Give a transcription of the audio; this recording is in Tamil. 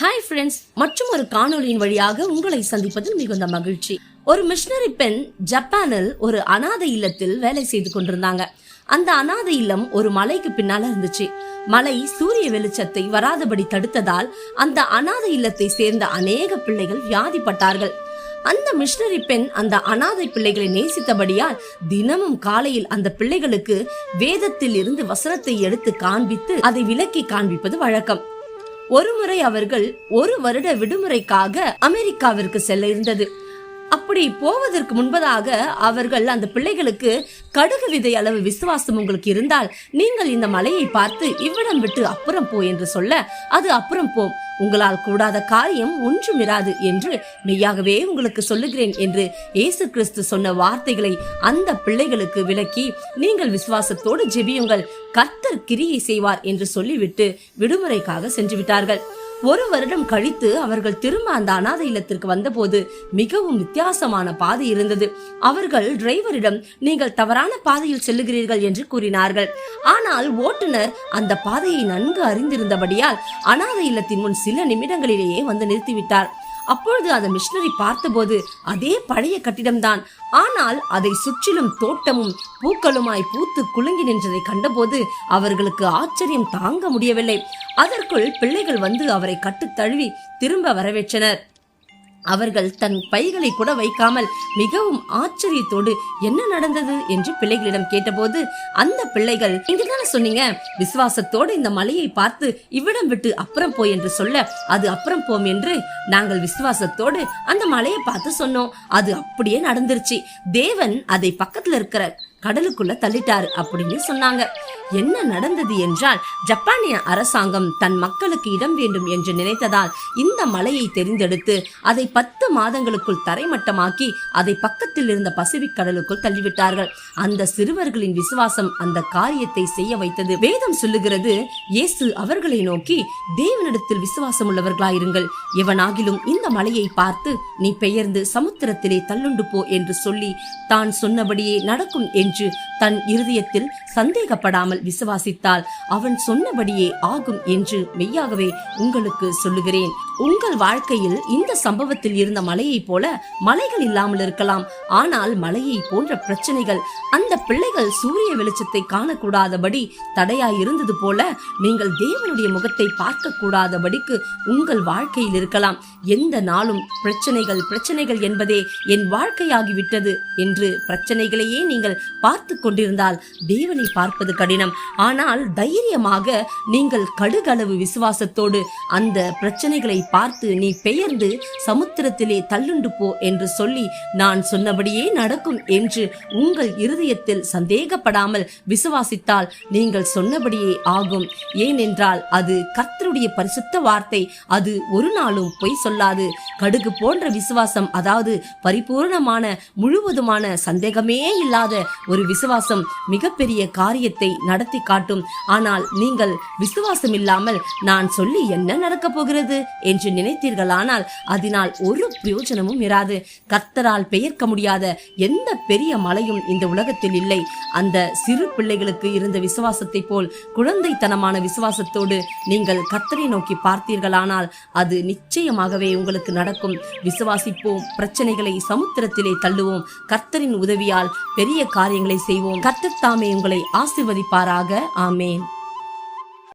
ஹாய் ஃப்ரெண்ட்ஸ் மற்றும் ஒரு காணொளியின் வழியாக உங்களை சந்திப்பதில் மிகுந்த மகிழ்ச்சி. ஒரு மிஷனரி பெண் ஜப்பானில் ஒரு அனாதை இல்லத்தில் வேலை செய்து கொண்டிருந்தாங்க. அந்த அனாதை இல்லம் ஒரு மலைக்கு பின்னால இருந்துச்சு. மலை சூரிய வெளிச்சத்தை வராதபடி தடுத்ததால் அந்த அனாதை இல்லத்தை சேர்ந்த அநேக பிள்ளைகள் வியாதிப்பட்டார்கள். அந்த மிஷனரி பெண் அந்த அனாதை பிள்ளைகளை நேசித்தபடியால் தினமும் காலையில் அந்த பிள்ளைகளுக்கு வேதத்தில் இருந்து வசனத்தை எடுத்து காண்பித்து அதை விலக்கி காண்பிப்பது வழக்கம். ஒருமுறை அவர்கள் ஒரு வருட விடுமுறைக்காக அமெரிக்காவிற்கு செல்ல இருந்தது. அப்படி போவதற்கு முன்பதாக அவர்கள் அந்த பிள்ளைகளுக்கு கடுகு விதை அளவு விசுவாசம் உங்களுக்கு இருந்தால் நீங்கள் இந்த மலையை பார்த்து இவ்விடம் விட்டு அப்புறம் போ என்று சொல்ல அது அப்புறம் போம் உங்களால் கூடாத காரியம் ஒன்றும் இராது என்று மெய்யாகவே உங்களுக்கு சொல்லுகிறேன் என்று இயேசு கிறிஸ்து சொன்ன வார்த்தைகளை அந்த பிள்ளைகளுக்கு விளக்கி நீங்கள் விசுவாசத்தோடு ஜெபியுங்கள். கர்த்தர் கிரியை செய்வார் என்று சொல்லிவிட்டு விடுமுறைக்காக சென்று விட்டார்கள் ஒரு வருடம் கழித்து அவர்கள் திரும்ப அந்த அனாதை இல்லத்திற்கு வந்தபோது மிகவும் வித்தியாசமான பாதை இருந்தது. அவர்கள் டிரைவரிடம் நீங்கள் தவறான பாதையில் செல்லுகிறீர்கள் என்று கூறினார்கள். ஆனால் ஓட்டுநர் அந்த பாதையை நன்கு அறிந்திருந்தபடியால் அனாதை இல்லத்தின் முன் சில நிமிடங்களிலேயே வந்து நிறுத்திவிட்டார். அப்பொழுது அந்த மிஷினரி பார்த்தபோது அதே பழைய கட்டிடம்தான். ஆனால் அதை சுற்றிலும் தோட்டமும் பூக்களுமாய் பூத்து குலுங்கி நின்றதை கண்டபோது அவர்களுக்கு ஆச்சரியம் தாங்க முடியவில்லை. அதற்குள் பிள்ளைகள் வந்து அவரை கட்டு தழுவி திரும்ப வரவேற்றனர். அவர்கள் தன் பைகளை கூட வைக்காமல் மிகவும் ஆச்சரியத்தோடு என்ன நடந்தது என்று பிள்ளைகளிடம் கேட்டபோது அந்த பிள்ளைகள் நீங்க தானே சொன்னீங்க? விசுவாசத்தோடு இந்த மலையை பார்த்து இவ்விடம் விட்டு அப்புறம் போய் என்று சொல்ல அது அப்புறம் போம் என்று நாங்கள் விசுவாசத்தோடு அந்த மலையை பார்த்து சொன்னோம். அது அப்படியே நடந்துருச்சு. தேவன் அதை பக்கத்துல இருக்கிற கடலுக்குள்ள தள்ளிட்டாரு அப்படின்னு சொன்னாங்க. என்ன நடந்தது என்றால் ஜப்பானிய அரசாங்கம் தன் மக்களுக்கு இடம் வேண்டும் என்று நினைத்ததால் இந்த மலையை தெரிந்தெடுத்து அதை பத்து மாதங்களுக்குள் தரைமட்டமாக்கி அதை பக்கத்தில் இருந்த பசிபிக் கடலுக்குள் தள்ளிவிட்டார்கள். அந்த சிறுவர்களின் விசுவாசம் அந்த காரியத்தை செய்ய வைத்தது. வேதம் சொல்லுகிறது இயேசு அவர்களை நோக்கி தேவனிடத்தில் விசுவாசம் உள்ளவர்களாயிருங்கள் எவனாகிலும் இந்த மலையை பார்த்து நீ பெயர்ந்து சமுத்திரத்திலே தள்ளுண்டு போ என்று சொல்லி தான் சொன்னபடியே நடக்கும் என்று தன் இருதயத்தில் சந்தேகப்படாமல் விசுவாசித்தால் அவன் சொன்னபடியே ஆகும் என்று மெய்யாகவே உங்களுக்கு சொல்லுகிறேன். உங்கள் வாழ்க்கையில் இந்த சம்பவத்தில் இருந்த மலையைப் போல மலைகள் இல்லாமல் இருக்கலாம். ஆனால் மலையை போன்ற பிரச்சனைகள் அந்த பிள்ளைகள் சூரிய வெளிச்சத்தை காணக்கூடாதபடி தடையாய் இருந்தது போல நீங்கள் தேவனுடைய முகத்தை பார்க்க கூடாதபடிக்கு உங்கள் வாழ்க்கையில் இருக்கலாம். எந்த நாளும் பிரச்சனைகள் பிரச்சனைகள் என்பதே என் வாழ்க்கையாகிவிட்டது என்று பிரச்சனைகளையே நீங்கள் பார்த்து கொண்டிருந்தால் தேவனை பார்ப்பது கடினம். ஆனால் தைரியமாக நீங்கள் கடுகளவு விசுவாசத்தோடு அந்த பிரச்சனைகளை பார்த்து நீ பெயர்ந்து சமுத்திரத்திலே தள்ளுண்டு போ என்று சொல்லி நான் சொன்னபடியே நடக்கும் என்று உங்கள் இருதயத்தில் சந்தேகப்படாமல் விசுவாசித்தால் நீங்கள் சொன்னபடியே ஆகும். ஏனென்றால் அது கர்த்தருடைய பரிசுத்த வார்த்தை. அது ஒரு நாளும் பொய் சொல்லாது. கடுகு போன்ற விசுவாசம் அதாவது பரிபூர்ணமான முழுவதுமான சந்தேகமே இல்லாத ஒரு விசுவாசம் மிகப்பெரிய காரியத்தை நடத்தி காட்டும். ஆனால் நீங்கள் விசுவாசம் இல்லாமல் நான் சொல்லி என்ன நடக்கப் போகிறது? என்று நினைத்தீர்களானால் அதனால் ஒரு பிரயோஜனமும் இராது. கர்த்தரால் பெயர்க்க முடியாத எந்த பெரிய மலையும் இந்த உலகத்தில் இல்லை. அந்த சிறு பிள்ளைகளுக்கு இருந்த விசுவாசத்தை போல் குழந்தைத்தனமான விசுவாசத்தோடு நீங்கள் கர்த்தரை நோக்கி பார்த்தீர்களானால் அது நிச்சயமாகவே உங்களுக்கு நடக்கும். விசுவாசிப்போம் பிரச்சனைகளை சமுத்திரத்திலே தள்ளுவோம். கர்த்தரின் உதவியால் பெரிய காரியங்களை செய்வோம். கர்த்தர் தாமே உங்களை ஆசிர்வதிப்பாராக. ஆமேன்.